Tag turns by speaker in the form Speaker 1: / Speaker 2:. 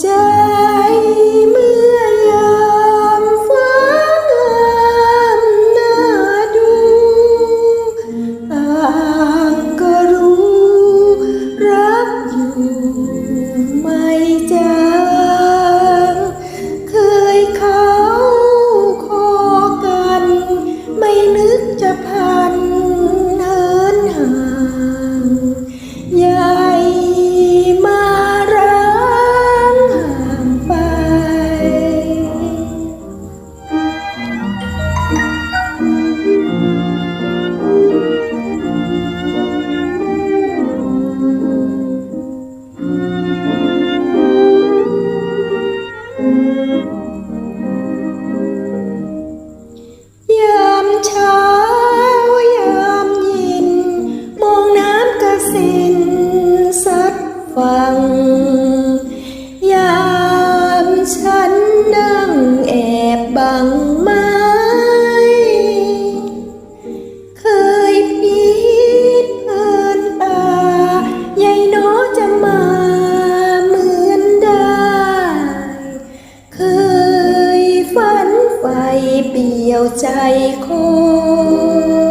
Speaker 1: ใจเมื่อยามฟ้างามน่าดูต่างก็รู้รักอยู่ ฟัง ยามฉันนั่งแอบบังไม้เคยปิดเพื่อนตาใยโนจะมาเหมือนได้ เคยฝันไฟเปี่ยวใจคน